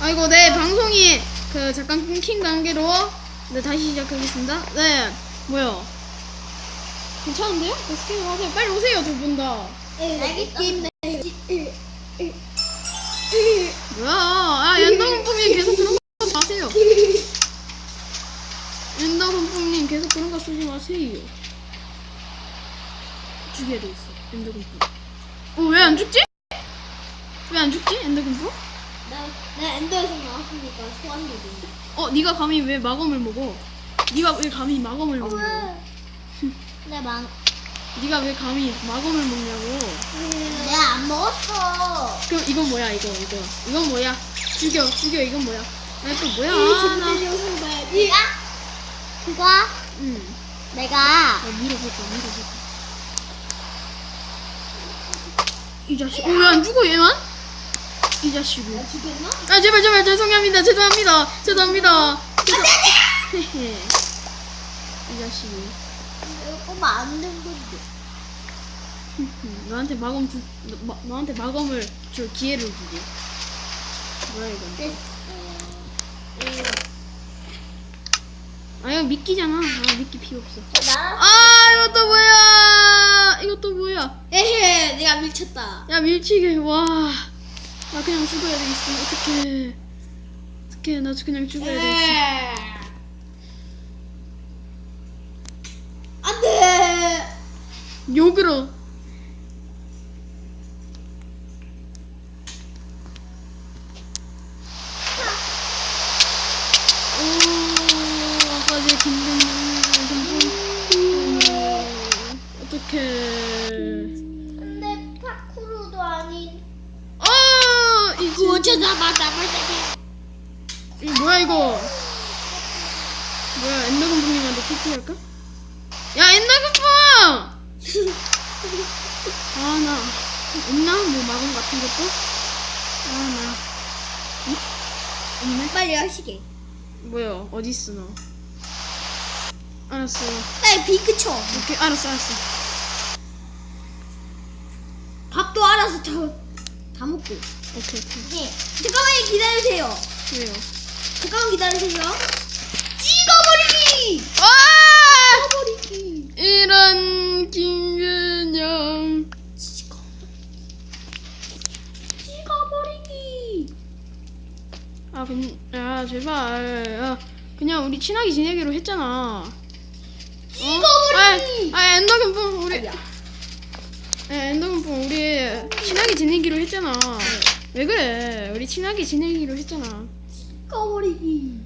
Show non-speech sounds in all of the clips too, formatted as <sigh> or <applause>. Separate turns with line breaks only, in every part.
아이고 네 방송이 그 잠깐 끊긴 관계로 네 다시 시작하겠습니다. 네 뭐요? 괜찮은데요? 네, 스케줄 하세요. 빨리 오세요 두 분 다.
알겠습니다.
뭐야? 아 연덕훈풍님 계속 그런 거 마세요. 연덕훈풍님 계속 그런 거 쓰지 마세요. 죽여야 되겠어. 연덕훈풍. 어왜 안 죽지? 왜 안 죽지? 연덕훈풍?
나, 나 엔더에서 나왔으니까 소환되고.
어 네가 감히 왜 마검을 먹어? 네가 왜 감히 마검을 먹냐고? <laughs>
나 망.
네가 왜 감히 마검을 먹냐고?
내가 안 먹었어.
그럼 이건 뭐야 이거 이거 이건 뭐야? 죽여 죽여 이건 뭐야? 아니 또 뭐야? 아, 나.
영상 봐야지. 그거
응.
내가
아, 밀어볼까 밀어볼까. 이 자식. 어왜 안 죽어 얘만? 이 자식이.
나 죽였나?
아 제발 제발 죄송합니다 죄송합니다 죄송합니다. 헤헤. 이 자식이.
이거 안된 건데.
흠흠, 너한테 마검 주, 너, 마, 너한테 마검을 줄 기회를 주지. 뭐야 이건?
네.
아 이거 미끼잖아. 아 미끼 필요 없어.
나.
아 이것도 뭐야? 이것도 뭐야?
에헤, 내가 밀쳤다.
야 밀치게 와. 나 그냥 죽어야 되겠어. 어떡해. 어떡해 나 그냥 죽어야 되겠어.
에. 안돼.
욕으로. 할까? 야 엔더건풍! <laughs> 아나 없나? 뭐 마검 같은 것도? 아나 응? 없네?
빨리 하시게.
뭐야 어디 있어 너? 알았어
빨리 비크 쳐.
오케이 알았어 알았어
밥도 알아서 다, 다 먹고.
오케이 오케이
네. 잠깐만 기다리세요.
왜요?
잠깐만 기다리세요. 찍어버리기!
아!
찍어버리기!
이런 김균영
찍어. 찍어버리기!
아, 근, 아 제발. 아, 그냥 우리 친하게 지내기로 했잖아. 어?
찍어버리기!
아, 아 엔더금풍 우리.
아니야.
예, 엔더금풍 우리 친하게 지내기로 했잖아. 왜 그래? 우리 친하게 지내기로 했잖아.
찍어버리기!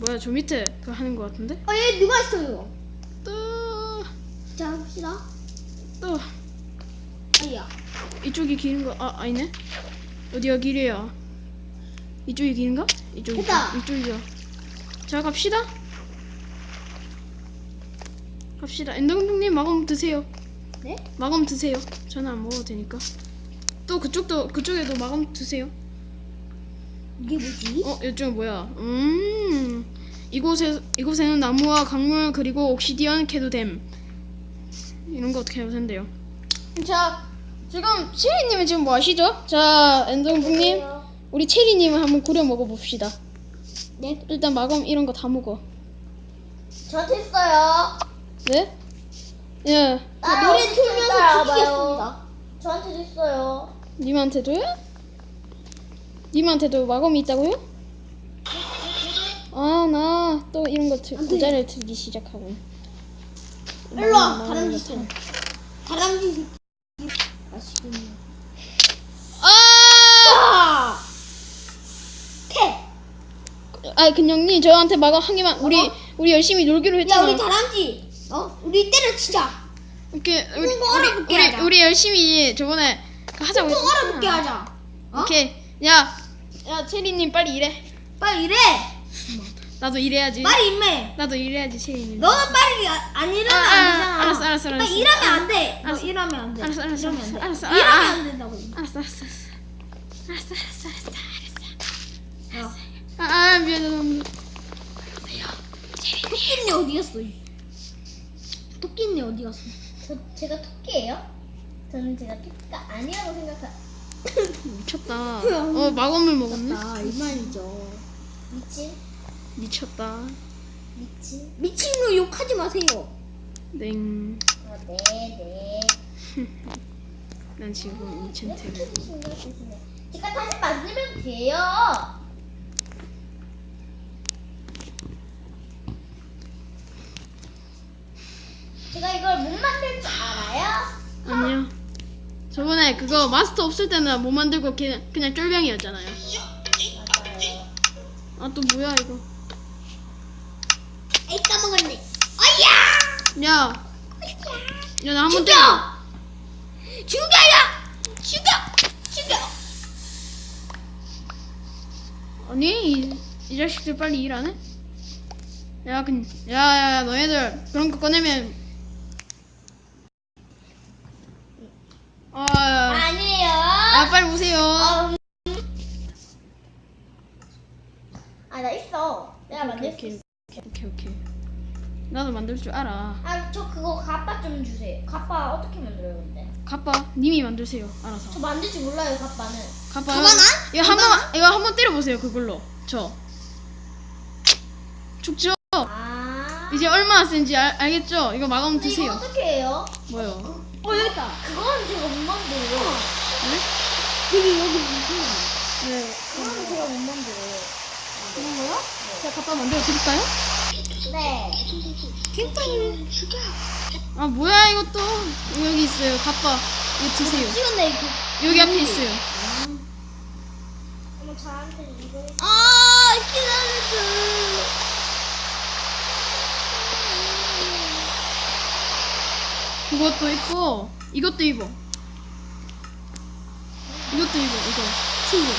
뭐야, 저 밑에 그거 하는 거 같은데?
아, 얘 누가 있어요?
또,
자, 봅시다.
또
아니야.
이쪽이 길은 거. 아, 아니네. 어디가 길이야? 이쪽이 길인가? 이쪽이.
됐다.
이쪽이요. 자, 갑시다. 갑시다. 엔더금풍님 마검 드세요.
네?
마검 드세요. 저는 안 먹어도 되니까. 또 그쪽도 그쪽에도 마검 드세요.
이게 뭐지?
어, 이쪽은 뭐야? 음. 이곳에 이곳에는 나무와 강물 그리고 옥시디언 캐도 됨. 이런 거 어떻게 해도 된대요. 자, 지금 체리님은 지금 뭐 하시죠? 자, 엔정국님, 우리 체리님을 한번 고려 먹어봅시다.
네?
일단 마검 이런 거 다 먹어.
저 됐어요.
네? 예,
아, 노래 틀면서 죽이겠습니다. 저한테 됐어요.
님한테도요? 님한테도 마검이 있다고요? 아, 나 또 이런 거 들. 모자를 들기 시작하고.
일로 와, 다람쥐.
거.
다람쥐 새끼. 맛있겠네.
아!
아! 캣!
아, 근영님 저한테 마검 한 개만 우리 우리 열심히 놀기로
야,
했잖아.
우리 다람쥐. 어? 우리 때려치자.
우리
통통
우리
얼어붙게
우리,
하자.
우리 열심히 저번에 그 하자고
통
했잖아.
얼어붙게 하자. 어?
오케이, 야, 야 체리님 빨리 일해.
빨리 일해.
나도 일해야지.
빨리 임해.
나도 일해야지 체리님.
너는 빨리 아- 안 일하면
아, 아,
안 되잖아.
알았어, 알았어, 알았어.
빨리 일하면 안 돼. 너
알았어.
일하면 안 돼.
알았어, 알았어,
일하면 안 돼.
알았어, 알았어.
일하면
아.
안 된다고.
알았어, 알았어, 알았어. 알았어, 알았어, 알았어.
어.
아, 아 미안해.
토끼네 어디 갔어? 토끼네 어디 갔어? 저 제가 토끼예요? 저는 제가 토끼가 아니라고 생각하.
미쳤다. <laughs> 어 마검을 먹었네.
아, 이 말이죠.
미친?
미쳤다.
미친?
미친으로 욕하지 마세요.
냉.
어, 네, 네. <laughs>
난 지금 인챈트를.
신경 쓰시네. 제가 다시 만들면 돼요. 제가 이걸 못 만들 줄 알아요?
아니요. 저번에 그거 마스터 없을 때는 못 만들고 그냥, 그냥 쫄병이었잖아요.
맞아요.
아 또 뭐야 이거.
에이, 까먹었네. 어이야!
야. 야 나 한번
죽여!
때려.
죽여요! 죽여! 죽여!
아니 이, 이 자식들 빨리 일 안 해? 야, 그, 야, 야, 야, 너희들 그런 거 꺼내면 아,
아니에요.
아 빨리 오세요.
아, 나 있어. 내가 만들 수
오케이,
있어.
오케이, 오케이. 나도 만들 줄 알아.
아, 저 그거 가빠 좀 주세요. 가빠 어떻게 만들어요, 근데?
가빠, 님이 만드세요.
저
알아서.
만들 줄 몰라요, 가빠는.
가빠.
가봐나?
이거 한 번, 이거 한번 때려 보세요. 그걸로. 저. 죽죠?
아.
이제 얼마나 센지 알, 알겠죠? 이거 마감
이거
드세요.
어떻게 해요?
뭐요?
어, 여기 있다.
그건 제가 못 만들어요.
네?
여기, 여기 무슨
네.
그건 제가 못 만들어요.
그런 거요? 제가 갖다 만들어 드릴까요?
네.
킹빵이
아 뭐야 이것도 여기 있어요. 가빠 이거 드세요.
찍었네, 이거.
여기 앞에 있어요.
어머, 저한테 이거.
아, 기다려줘.
그것도 있고 이것도 입어. 이것도 입어. 이거 친구.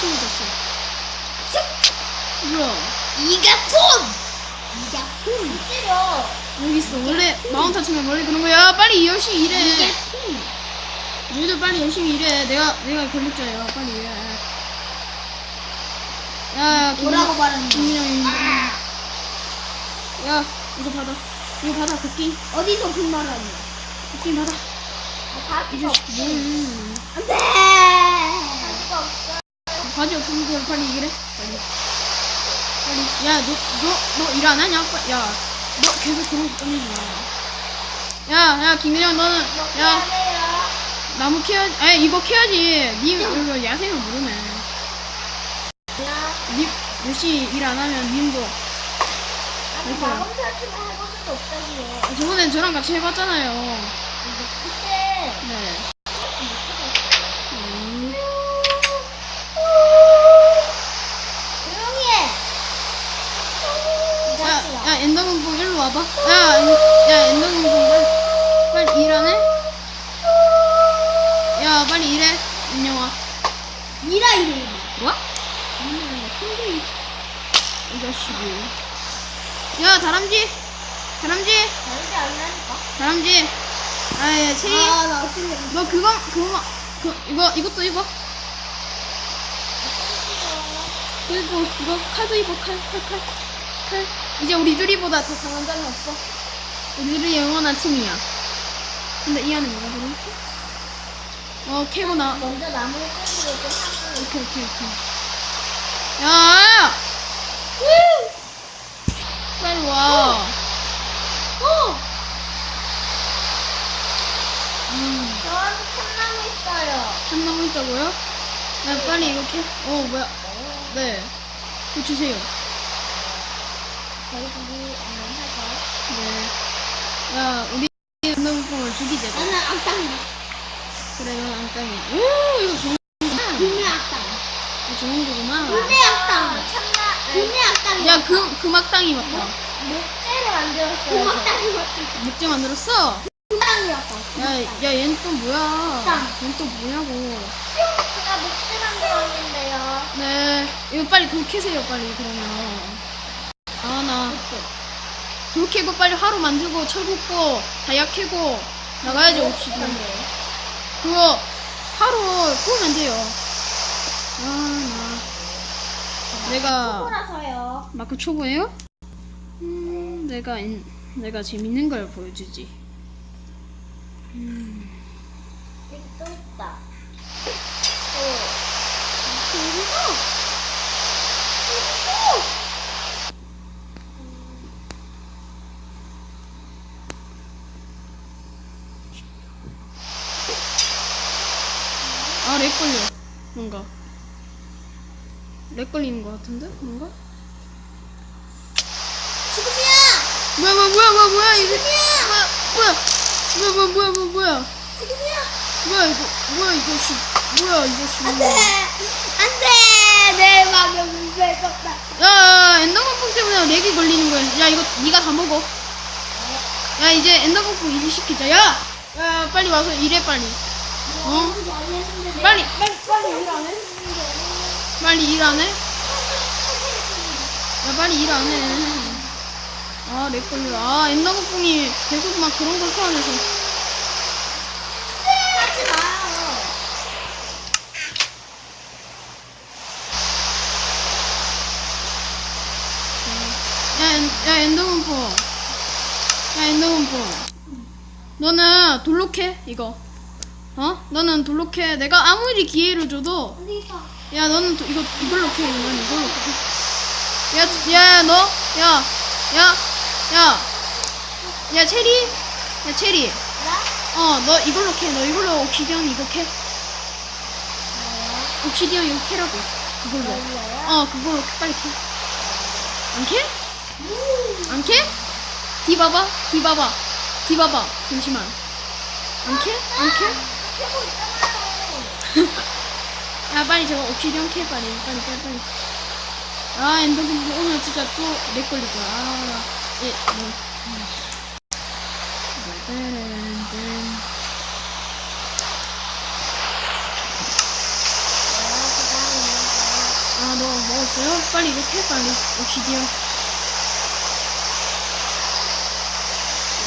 친구 줬어. 뭐야?
이가폰! 이가폰!
못 때려.
여기 있어. 원래 마운트 치면 원래 그런 거야. 빨리 열심히 일해.
이가폰!
너희들 빨리 열심히 일해. 내가 내가 권력자야. 빨리 일해. 야, 김-
뭐라고 말하는?
김민영이. 야, 이거 받아. 이거 받아. 도끼.
어디서 그 말하냐?
도끼 받아.
아, 바지가 없어.
뭘?
안 돼!
바지가 없어.
바지 없으면 그걸 빨리 일해. 빨리. 빨리. 야, 너, 너, 너 일 안 하냐? 빠- 야, 너 계속 그런 거 꺼내지 마. 야, 야, 김민영, 너는, 야. 나무 캐야지. 아, 이거 캐야지. 님, 이거 야생을 모르네. 님, 열심히 일안 하면 님도.
아니,
이거요.
없다고요.
저번에 저랑 같이 해봤잖아요.
그때
네. 음.
조용히 해. 이
야. 야, 엔더문봉 일로 와봐. 야, 엔- 야, 엔더문봉 빨리, 빨리 일하네? 야, 빨리 일해. 인영아.
이라 이래.
뭐? 이 자식이. 야, 다람쥐. 다람쥐.
다른데 안 나니까.
다람쥐. 아, 야, 체리.
아, 나 어떻게.
너 그거, 그거, 그, 이거, 이것도 입어. 그리고 이거 칼도 입어, 칼, 칼, 칼. 칼. 이제 우리 둘이보다 더 강한 자는 없어. 우리들이 영원한 팀이야. 근데 이 안에 뭐가 들어있지? 어, 캐고 나.
먼저 나무를 끊기로 좀 하고.
오케이, 오케이, 오케이. 야! 빨리 와.
어!
음,
저한테 참나무 있어요.
참나무 있다고요? 야, 빨리 캐. 어, 뭐야. 네. 이거 주세요.
저희 둘이 안녕하세요.
네. 야, 우리 운동뽕을 죽이자.
나는 악당.
그래, 넌 안땅이. 오, 이거 좋은,
분명 악당.
이거 좋은 거구만.
분명 악당.
참나,
분명 악당.
야, 그, 금악당이 맞다.
목재를 만들었어요.
금악당이 맞다.
목재 만들었어? 야, 야, 얘는 또 뭐야? 얘는 또 뭐냐고.
제가 목재 만들었는데요.
네. 이거 빨리 돌 캐세요, 빨리, 그러면. 아, 나. 돌 캐고 빨리 하루 만들고, 철 굽고, 다약 캐고, 나가야지, 옵시다. 그거, 하루 구우면 돼요. 아, 나. 내가.
초보라서요.
마크 초보예요? 음, 내가 인- 내가 재밌는 걸 보여주지. 음.
여기 있다. 어. 여기도. 여기도. 아, 렉 걸려.
뭔가. 렉 걸리는 것 같은데? 뭔가?
지금이야!
뭐야, 뭐야, 뭐야, 뭐야, 이거. 지금이야! 뭐야, 뭐야! 뭐야 뭐야 뭐야 뭐야 뭐야
지금이야.
뭐야 이거 뭐야 이거 씨 뭐야 이거 씨
안돼. 안돼. 내 방금 뺏었다.
야, 야, 엔더건풍 때문에 렉이 걸리는 거야. 야, 이거 네가 다 먹어. 야, 이제 엔더건풍 일 시키자. 야, 야, 빨리 와서 일해 빨리. 어? 빨리,
빨리 빨리 일안 했는데.
빨리 일 안 해? 야, 빨리 일 안 해. 아, 렉 걸려. 아, 엔더건풍이 계속 막 그런 걸 소환해서.
하지 마요.
야, 엔, 야, 엔더건풍. 야, 엔더건풍. 너는 캐 이거. 어? 너는 캐. 내가 아무리 기회를 줘도? 야 너는 도, 이거 이걸로 캐 이건 이걸로 캐. 야, 야, 너, 야, 야, 야, 야, 체리, 야, 체리.
나?
어, 너 이걸로 캐. 너 이걸로 옥시디언 이거 캐. 옥시디언 이거 캐라고. 그걸로. 어, 그걸로 빨리 캐. 안 캐? 안 캐? 뒤 봐봐, 뒤 봐봐, 뒤 봐봐. 잠시만. 안 캐? 안 캐? <laughs> 야 빨리 저거 옥시디언 캐 빨리 빨리 빨리 빨리 아 엔더분 오늘 진짜 또 렉 걸릴 거야 아, 예, 뭐. 음. 딴딴. 아, 너 먹었어요? 빨리 이거 캐빨리 옥시디언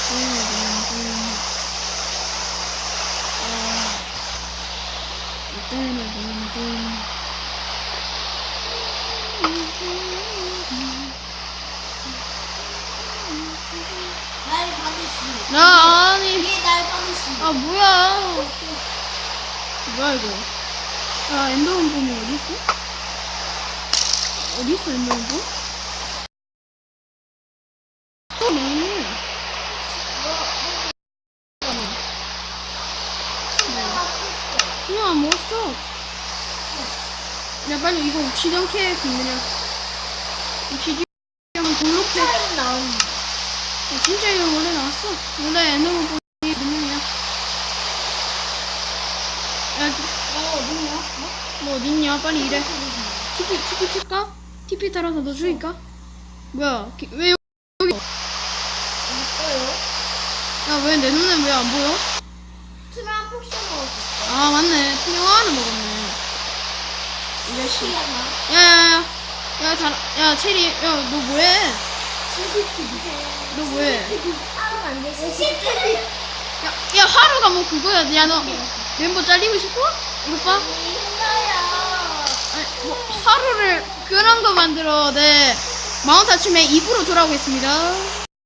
딴딴. 아. 딴딴.
날 받으시.
야 아니
이게 날 받으시.
아 뭐야 뭐야 이거 야 엔더원 봄이 어디 있어? 어디 있어 엔더원 봄? 또 네. 그냥 안 먹었어 야 빨리 이거 옥시디언 캐 김민아 옥시디언 돌로
캐는 나오는.
야, 진짜 이거 원래 나왔어. 원래 애너무 보기 분명이야. 야,
어 어디냐?
뭐 어딨냐? 빨리 일해. TP, TP 칠까? TP 따라서 너 죽일까? 뭐야? 기- 왜 여기,
있어요?
야, 왜 내 눈엔 왜안 보여?
투명 포션 먹었어.
아, 맞네. 투명화를 먹었네. 이 자식.
시야나.
야, 야, 야. 야, 잘, 야, 체리. 야, 너 뭐해? 너 뭐해?
하루가 안. 실제로.
야, 야, 하루가 뭐 그거야. 야, 너 멤버 잘리고 싶어? 이거 봐. 아니, 뭐, 하루를 그런 거 만들어. 네. 마운트 아침에 입으로 돌아오겠습니다.